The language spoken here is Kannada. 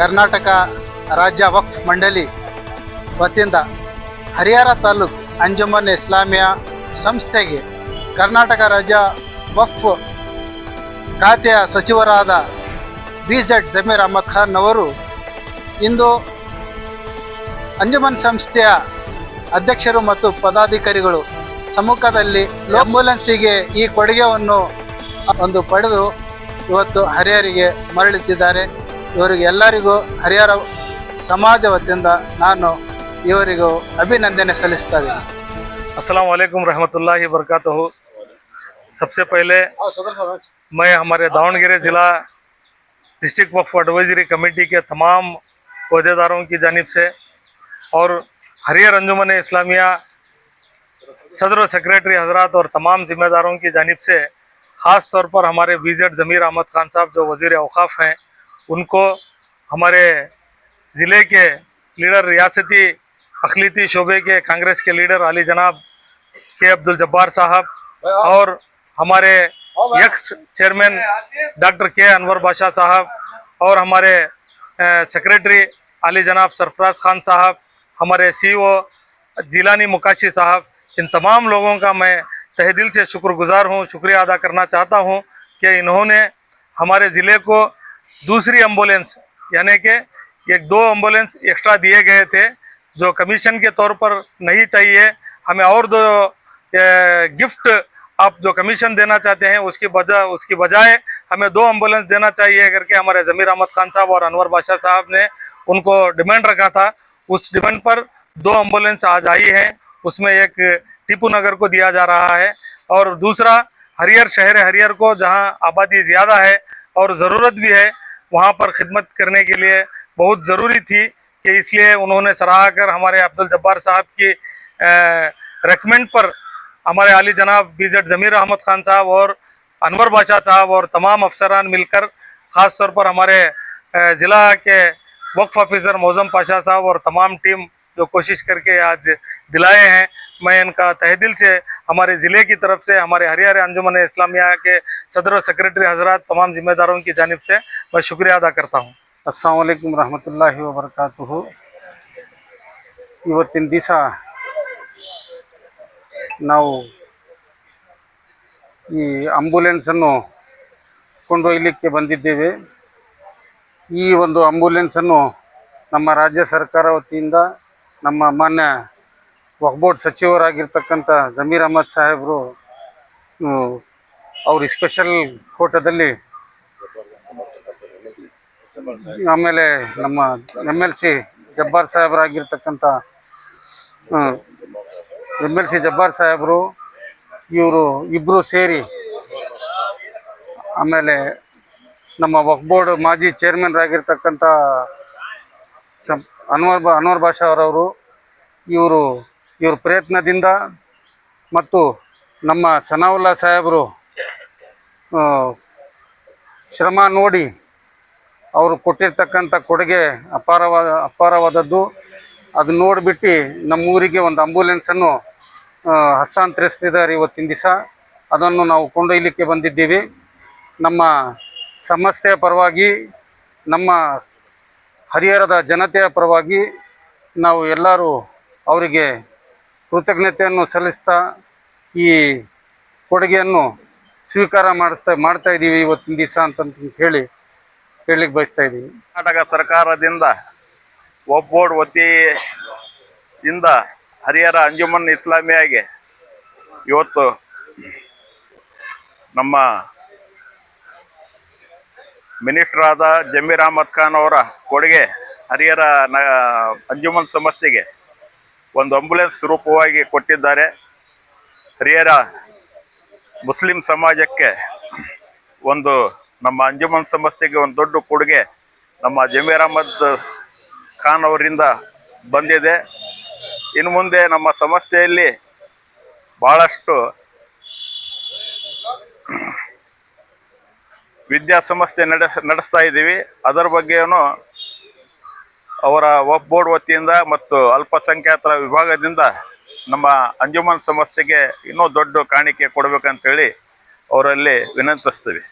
ಕರ್ನಾಟಕ ರಾಜ್ಯ ವಕ್ಫ್ ಮಂಡಳಿ ವತಿಯಿಂದ ಹರಿಹರ ತಾಲೂಕ್ ಅಂಜುಮನ್ ಇಸ್ಲಾಮಿಯಾ ಸಂಸ್ಥೆಗೆ ಕರ್ನಾಟಕ ರಾಜ್ಯ ವಕ್ಫ್ ಖಾತೆಯ ಸಚಿವರಾದ ಬಿ ಜೆಡ್ ಜಮೀರ್ ಅಹಮದ್ ಖಾನ್ ಅವರು ಇಂದು ಅಂಜುಮನ್ ಸಂಸ್ಥೆಯ ಅಧ್ಯಕ್ಷರು ಮತ್ತು ಪದಾಧಿಕಾರಿಗಳು ಸಮ್ಮುಖದಲ್ಲಿ ಆಂಬ್ಯುಲೆನ್ಸಿಗೆ ಈ ಕೊಡುಗೆಯನ್ನು ಒಂದು ಪಡೆದು ಇವತ್ತು ಹರಿಹರಿಗೆ ಮರಳುತ್ತಿದ್ದಾರೆ. ಇವರಿಗೆ ಎಲ್ಲರಿಗೂ ಹರಿಹರ ಸಮಾಜ ವತಿಯಿಂದ ನಾನು ಇವರಿಗೂ ಅಭಿನಂದನೆ ಸಲ್ಲಿಸ್ತಾ ಇದ್ದೀನಿ अस्सलाम वालेकुम रहमतुल्लाहि वरकatuhu सबसे पहले मैं हमारे दावणगेरे ज़िला डिस्ट्रिक्ट वक्फ एडवाइजरी कमेटी के तमाम अहदेदारों की जानिब से और हरियर अंजुमन इस्लामिया सदर सेक्रेटरी हजरात और तमाम जिम्मेदारों की जानिब से ख़ास तौर पर हमारे विजेट ज़मीर अहमद खान साहब जो वज़ीर अवकाफ़ हैं उनको हमारे ज़िले के लीडर रियासती अखलीती शोबे के कांग्रेस के लीडर अली जनाब के अब्दुल जब्बार साहब और हमारे यक्स चेयरमैन डॉक्टर के अनवर बादशाह साहब और हमारे सेक्रेटरी अली जनाब सरफराज खान साहब हमारे सीईओ जिलानी मुकाशी साहब इन तमाम लोगों का मैं तहे दिल से शुक्रगुजार हूँ शुक्रिया अदा करना चाहता हूँ कि इन्होंने हमारे ज़िले को दूसरी एंबुलेंस यानी कि एक दो एंबुलेंस एक्स्ट्रा दिए गए थे, जो कमीशन के तौर पर नहीं चाहिए। हमें और दो गिफ्ट आप जो कमीशन देना चाहते हैं, उसकी वजह उसकी बजाय हमें दो एंबुलेंस देना चाहिए करके हमारे ज़मीर अहमद खान साहब और अनवर बादशाह साहब ने उनको डिमांड रखा था। उस डिमांड पर दो एंबुलेंस आज आई है, उसमें एक टीपू नगर को दिया जा रहा है। और दूसरा हरियर शहर हरियर को जहाँ आबादी ज़्यादा है और ज़रूरत भी है वहाँ पर खिदमत करने के लिए। बहुत ज़रूरी थी कि इसलिए उन्होंने सराहा कर हमारे अब्दुल जब्बार साहब की रेकमेंड पर हमारे अली जनाब बीजेड ज़मीर अहमद खान साहब और अनवर बादशाह साहब और तमाम अफसरान मिलकर, ख़ास तौर पर हमारे ज़िला के वक्फ ऑफिसर मौज़म पाशा साहब और तमाम टीम जो कोशिश करके आज दिलाए हैं, मैं इनका तहदिल से हमारे ज़िले की तरफ से हमारे हरियार अंजुमन इस्लामिया के सदर और सेक्रेटरी हजरात तमाम जिम्मेदारों की जानिब से मैं शुक्रिया अदा करता हूँ ಅಸ್ಸಾಂ ರಹಮತುಲ್ಲಾಹಿ ವಬರ್ಕಾತುಹು ಇವತ್ತಿನ ದಿವಸ ನಾವು ಈ ಆಂಬುಲೆನ್ಸನ್ನು ಕೊಂಡೊಯ್ಯಲಿಕ್ಕೆ ಬಂದಿದ್ದೇವೆ ಈ ಒಂದು ಆಂಬುಲೆನ್ಸನ್ನು ನಮ್ಮ ರಾಜ್ಯ ಸರ್ಕಾರ ವತಿಯಿಂದ ನಮ್ಮ ಮಾನ್ಯ ವಕ್ಬೋರ್ಡ್ ಸಚಿವರಾಗಿರ್ತಕ್ಕಂಥ ಜಮೀರ್ ಅಹಮದ್ ಸಾಹೇಬರು ಅವ್ರ ಸ್ಪೆಷಲ್ ಕೋಟದಲ್ಲಿ ಆಮೇಲೆ ನಮ್ಮ ಎಂ ಎಲ್ ಸಿ ಜಬ್ಬಾರ್ ಸಾಹೇಬರಾಗಿರ್ತಕ್ಕಂಥ ಎಂ ಎಲ್ ಸಿ ಜಬ್ಬಾರ್ ಸಾಹೇಬರು, ಇವರು ಇಬ್ಬರು ಸೇರಿ ಆಮೇಲೆ ನಮ್ಮ ವಕ್ಬೋರ್ಡ್ ಮಾಜಿ ಚೇರ್ಮನ್ರಾಗಿರ್ತಕ್ಕಂಥ ಸಂ ಅನ್ವರ್ ಬಾ ಅನ್ವರ್ ಬಾಷಾ ಅವರವರು, ಇವರು ಇವ್ರ ಪ್ರಯತ್ನದಿಂದ ಮತ್ತು ನಮ್ಮ ಸನಾವುಲ್ಲಾ ಸಾಹೇಬರು ಶ್ರಮ ನೋಡಿ ಅವರು ಕೊಟ್ಟಿರ್ತಕ್ಕಂಥ ಕೊಡುಗೆ ಅಪಾರವಾದ, ಅಪಾರವಾದದ್ದು. ಅದು ನೋಡಿಬಿಟ್ಟು ನಮ್ಮ ಊರಿಗೆ ಒಂದು ಆಂಬ್ಯುಲೆನ್ಸನ್ನು ಹಸ್ತಾಂತರಿಸ್ತಿದ್ದಾರೆ ಇವತ್ತಿನ ದಿವಸ. ಅದನ್ನು ನಾವು ಕೊಂಡೊಯ್ಯಲಿಕ್ಕೆ ಬಂದಿದ್ದೀವಿ. ನಮ್ಮ ಸಮಸ್ಯೆಯ ಪರವಾಗಿ, ನಮ್ಮ ಹರಿಹರದ ಜನತೆಯ ಪರವಾಗಿ ನಾವು ಎಲ್ಲರೂ ಅವರಿಗೆ ಕೃತಜ್ಞತೆಯನ್ನು ಸಲ್ಲಿಸ್ತಾ ಈ ಕೊಡುಗೆಯನ್ನು ಸ್ವೀಕಾರ ಮಾಡಿಸ್ತಾ, ಮಾಡ್ತಾ ಇದ್ದೀವಿ ಇವತ್ತಿನ ದಿವಸ ಅಂತಂತ ಹೇಳಿ, ಹೇಳಲಿಕ್ಕೆ ಬಯಸ್ತಾ ಇದ್ದೀವಿ ಕರ್ನಾಟಕ ಸರ್ಕಾರದಿಂದ ಒಬ್ಬೋರ್ಡ್ ವತಿಯಿಂದ ಹರಿಹರ ಅಂಜುಮನ್ ಇಸ್ಲಾಮಿಯಾಗೆ ಇವತ್ತು ನಮ್ಮ ಮಿನಿಸ್ಟ್ರಾದ ಜಮೀರ್ ಅಹಮದ್ ಖಾನ್ ಅವರ ಕೊಡುಗೆ ಹರಿಹರ ನ ಅಂಜುಮನ್ ಸಂಸ್ಥೆಗೆ ಒಂದು ಆಂಬುಲೆನ್ಸ್ ರೂಪವಾಗಿ ಕೊಟ್ಟಿದ್ದಾರೆ. ಹಿರಿಯರ ಮುಸ್ಲಿಂ ಸಮಾಜಕ್ಕೆ ಒಂದು ನಮ್ಮ ಅಂಜುಮನ್ ಸಂಸ್ಥೆಗೆ ಒಂದು ದೊಡ್ಡ ಕೊಡುಗೆ ನಮ್ಮ ಜಮೀರ್ ಅಹಮದ್ ಖಾನ್ ಅವರಿಂದ ಬಂದಿದೆ. ಇನ್ನು ಮುಂದೆ ನಮ್ಮ ಸಂಸ್ಥೆಯಲ್ಲಿ ಭಾಳಷ್ಟು ವಿದ್ಯಾಸಂಸ್ಥೆ ನಡೆಸ್, ನಡೆಸ್ತಾ ಇದ್ದೀವಿ. ಅದರ ಬಗ್ಗೆಯೂ ಅವರ ವಕ್ ಬೋರ್ಡ್ ವತಿಯಿಂದ ಮತ್ತು ಅಲ್ಪಸಂಖ್ಯಾತರ ವಿಭಾಗದಿಂದ ನಮ್ಮ ಅಂಜುಮನ್ ಸಮಸ್ಯೆಗೆ ಇನ್ನೂ ದೊಡ್ಡ ಕಾಣಿಕೆ ಕೊಡಬೇಕಂತೇಳಿ ಅವರಲ್ಲಿ ವಿನಂತಿಸ್ತೀವಿ.